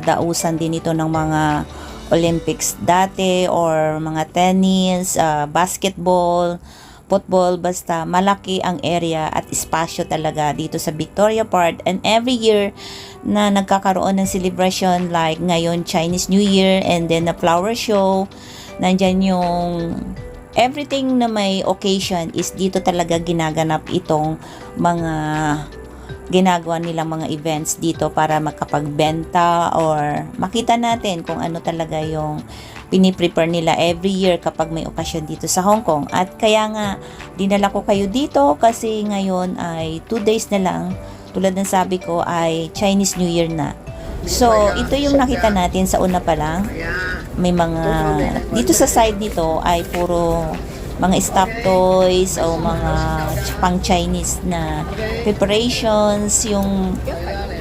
dausan din ito ng mga Olympics dati or mga tennis, ah, basketball, football, basta malaki ang area at espasyo talaga dito sa Victoria Park. And every year na nagkakaroon ng celebration like ngayon Chinese New Year and then the flower show, nandyan yung everything na may occasion is dito talaga ginaganap itong mga ginagawa nilang mga events dito para makapagbenta or makita natin kung ano talaga yung piniprepare nila every year kapag may okasyon dito sa Hong Kong. At kaya nga, dinala ko kayo dito kasi ngayon ay 2 days na lang. Tulad ng sabi ko ay Chinese New Year na. So, ito yung nakita natin sa una pa lang. May mga, dito sa side nito ay puro mga stuffed toys o mga pang Chinese na preparations, yung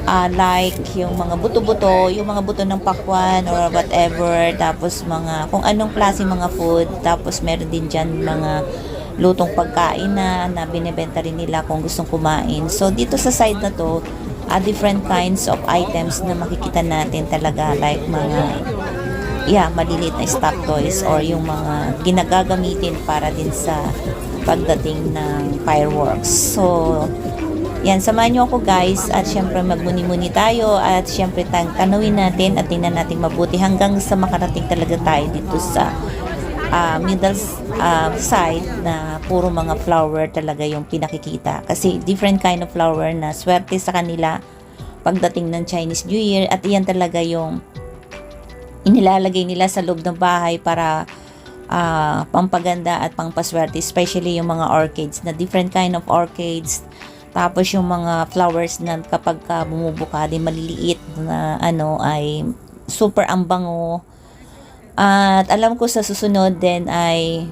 ah, like yung mga buto-buto, yung mga buto ng pakwan or whatever, tapos mga kung anong klase mga food, tapos meron din dyan mga lutong pagkain na, na binibenta rin nila kung gustong kumain. So, dito sa side na to, ah, different kinds of items na makikita natin talaga like mga yeah, maliliit na stock toys or yung mga ginagagamitin para din sa pagdating ng fireworks. So, yan, samahan nyo ako guys at syempre magmuni-muni tayo at syempre tang tanawin natin at tingnan natin mabuti hanggang sa makarating talaga tayo dito sa ah, middle ah, side na puro mga flower talaga yung pinakikita. Kasi different kind of flower na swerte sa kanila pagdating ng Chinese New Year at iyan talaga yung inilalagay nila sa loob ng bahay para ah, pampaganda at pampaswerte especially yung mga orchids na different kind of orchids. Tapos yung mga flowers na kapag ka bumubuka din maliliit na ano ay super ang bango. At alam ko sa susunod din ay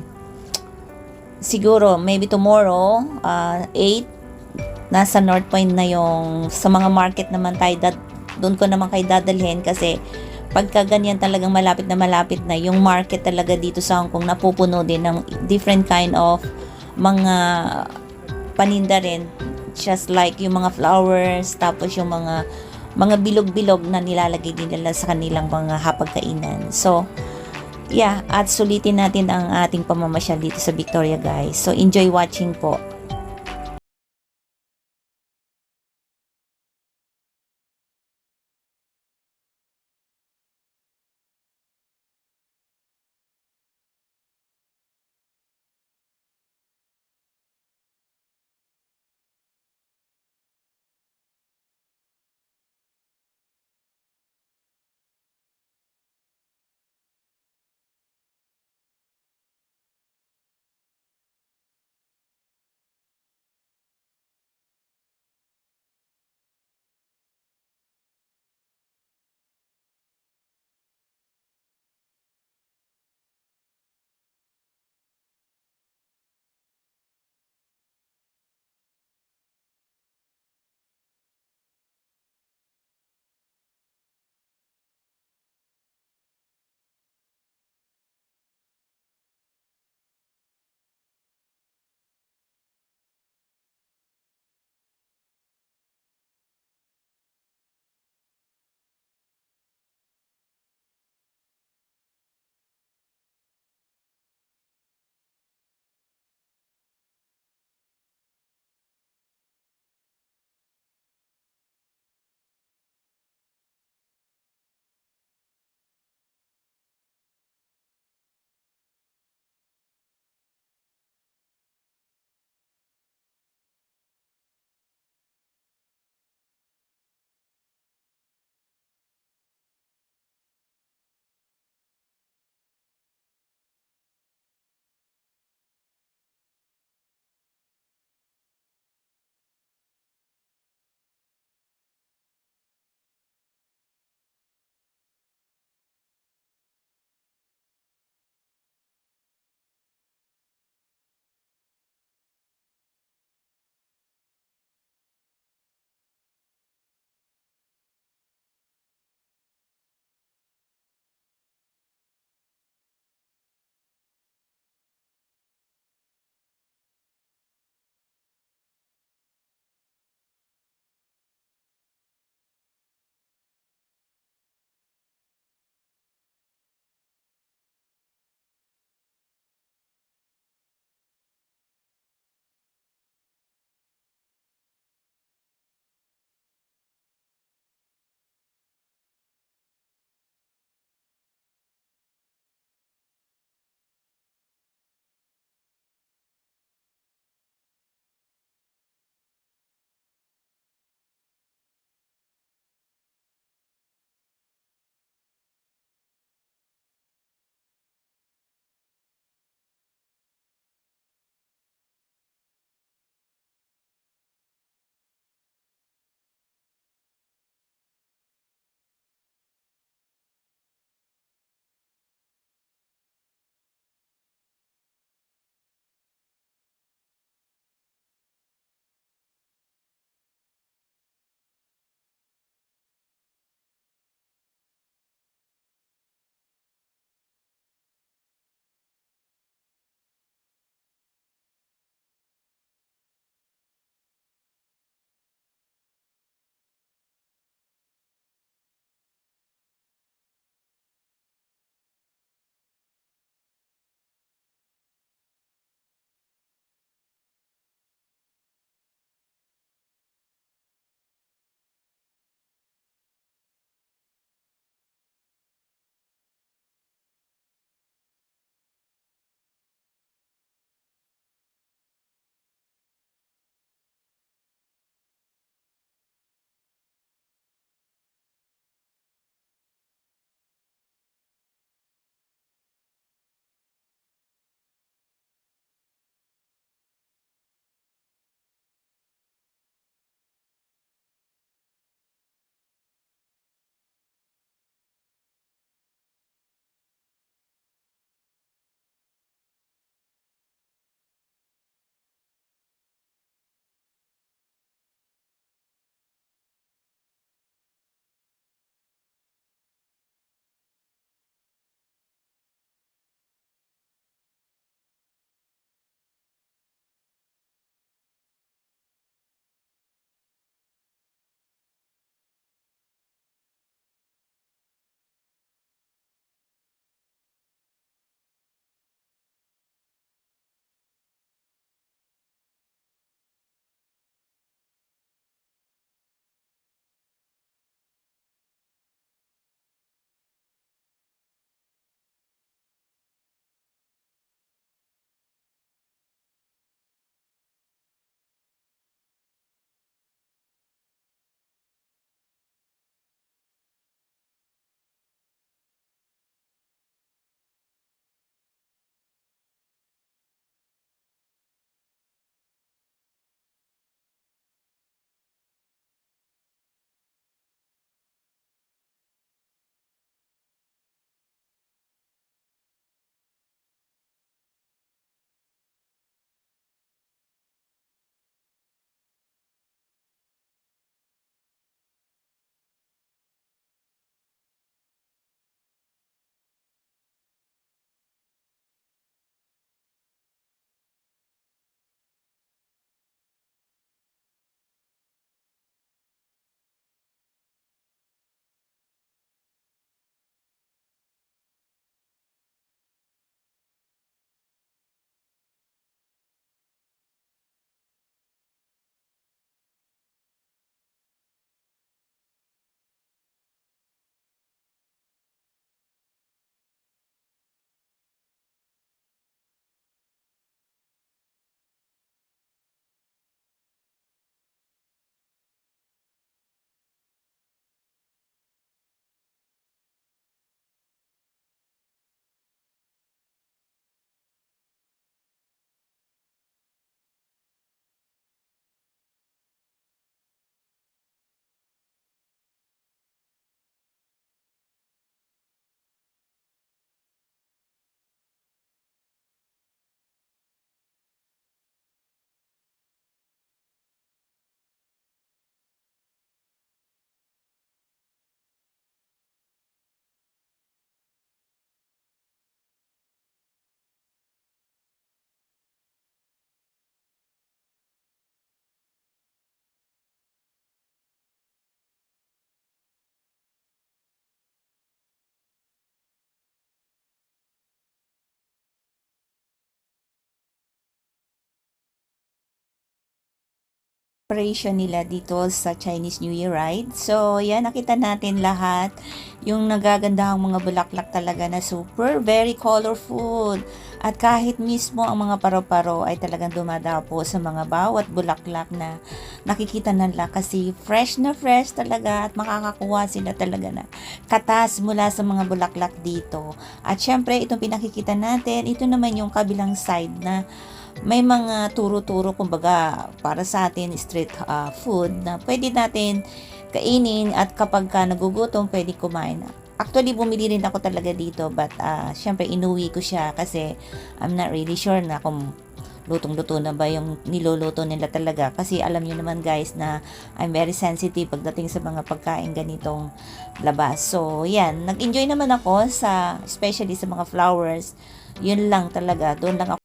siguro maybe tomorrow ah, 8 nasa North Point na yung sa mga market naman tayo dad, doon ko naman kay dadalhin kasi pagka ganyan talagang malapit na malapit na yung market talaga dito sa Hong Kong napupuno din ng different kind of mga paninda rin. Just like yung mga flowers tapos yung mga mga bilog-bilog na nilalagay din nila sa kanilang mga hapagkainan. So yeah at sulitin natin ang ating pamamasyal dito sa Victoria guys. So enjoy watching po preparation nila dito sa Chinese New Year ride. So, yan, nakita natin lahat. Yung nagagandahang mga bulaklak talaga na super, very colorful. At kahit mismo ang mga paro-paro ay talagang dumadapo sa mga bawat bulaklak na nakikita nila kasi fresh na fresh talaga at makakakuha sila talaga na katas mula sa mga bulaklak dito. At syempre, itong pinakikita natin, ito naman yung kabilang side na may mga turo-turo kumbaga para sa atin street ah, food na pwede natin kainin at kapag ka nagugutom pwede kumain. Actually, bumili rin ako talaga dito but ah, syempre inuwi ko siya kasi I'm not really sure na kung lutong-luto na ba yung niluluto nila talaga kasi alam niyo naman guys na I'm very sensitive pagdating sa mga pagkain ganitong labas. So, yan. Nag-enjoy naman ako sa, especially sa mga flowers. Yun lang talaga. Doon lang ako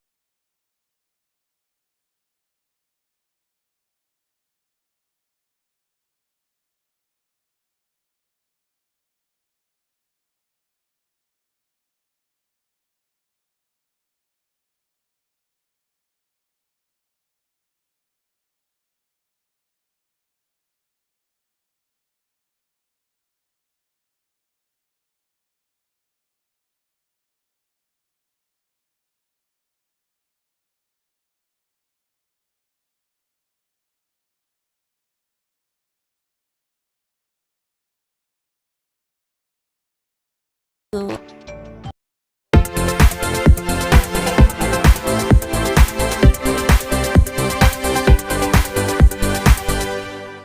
blue